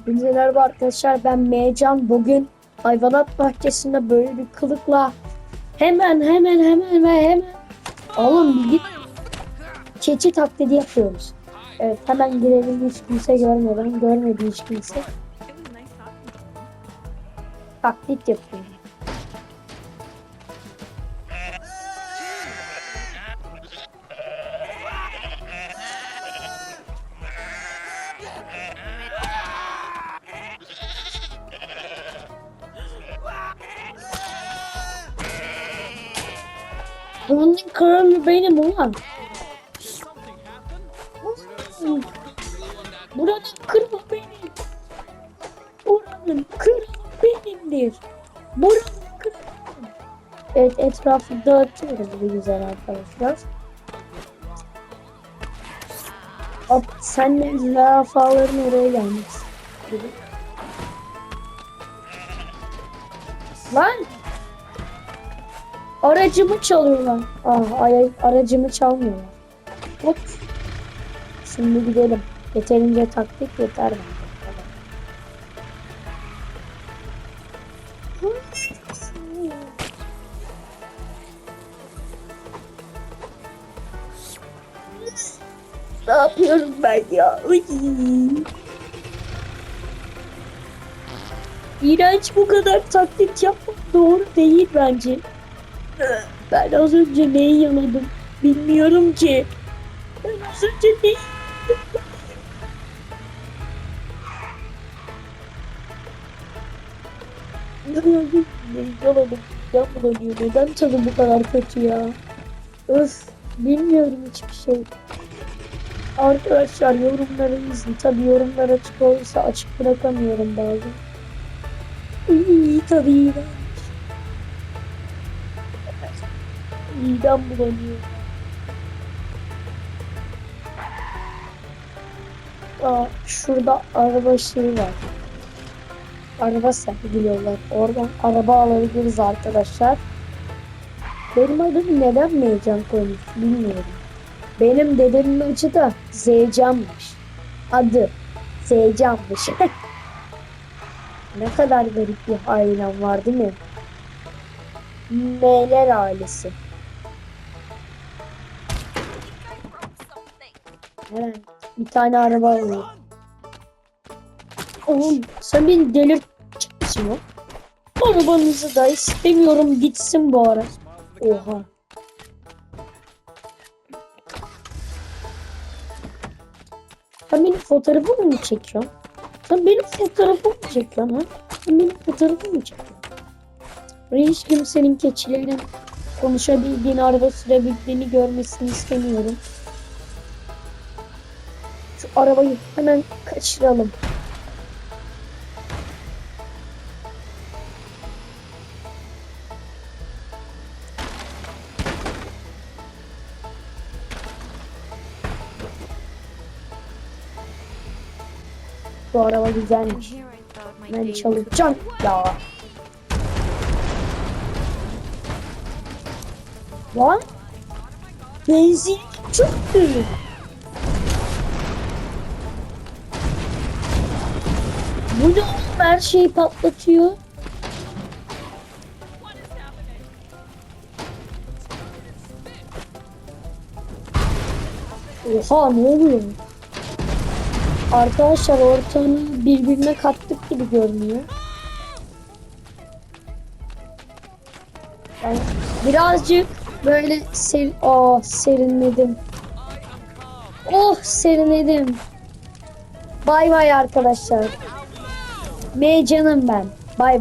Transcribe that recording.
Hepinize merhaba arkadaşlar. Ben Mecan bugün hayvanat bahçesinde böyle bir kılıkla hemen hemen hemen ve hemen oğlum bir git. Keçi taklidi yapıyoruz. Evet hemen girelim. Hiç kimse görmeden görmedi hiç kimse. Taklit yapıyorum. Buranın kralı benim ulan. Buranın kralı benim. Buranın kralı benimdir. Buranın kralı benim. Evet etrafı dağıtıyoruz bu güzel arkadaşlar. Hop senle zürafaların oraya istedim. Lan! Aracımı çalıyorlar. Ah, ay, aracımı çalmıyorlar. Hop. Şimdi gidelim. Yeterince taktik yeter bence. Ne yapıyorum ben ya? Uy. İğrenç bu kadar taklit yapmak doğru değil bence. Ben az önce neyi yaladım bilmiyorum ki. Ben az önce neyi yaladım? Neyi yaladım? Neden bulanıyor? Neden tadı bu kadar kötü ya? Öf bilmiyorum hiçbir şey. Arkadaşlar yorumları izin. Tabi yorumlar açık olursa açık bırakamıyorum bazen. İyi tabii Midem bulanıyor. Aa, şurada araba şeyi var. Araba sergiliyorlar. Oradan araba alabiliriz arkadaşlar. Benim adım neden Meycan koymuş bilmiyorum. Benim dedemin adı da Zeycan'mış. Adı Zeycan'mış. ne kadar garip bir ailem var değil mi? M'ler ailesi. Bir tane araba alayım. Oğlum sen beni delirteceksin o. Arabanızı da istemiyorum gitsin bu ara. Oha. Sen benim fotoğrafımı mı çekiyorsun? Sen benim fotoğrafımı mı çekiyorsun ha? Sen benim fotoğrafımı mı çekiyorsun? Hiç kimsenin keçilerin konuşabildiğini, araba sürebildiğini görmesini istemiyorum. Arabayı hemen kaçıralım. Bu araba güzelmiş. Ben çalacağım ya. Lan benzin çok büyük. Bu ne oğlum her şeyi patlatıyor. Oha ne oluyor? Arkadaşlar ortamı birbirine kattık gibi görünüyor. Yani birazcık böyle ser Aa, serinledim. Oh serinledim. Bay bay arkadaşlar. M canım ben. Bay bay.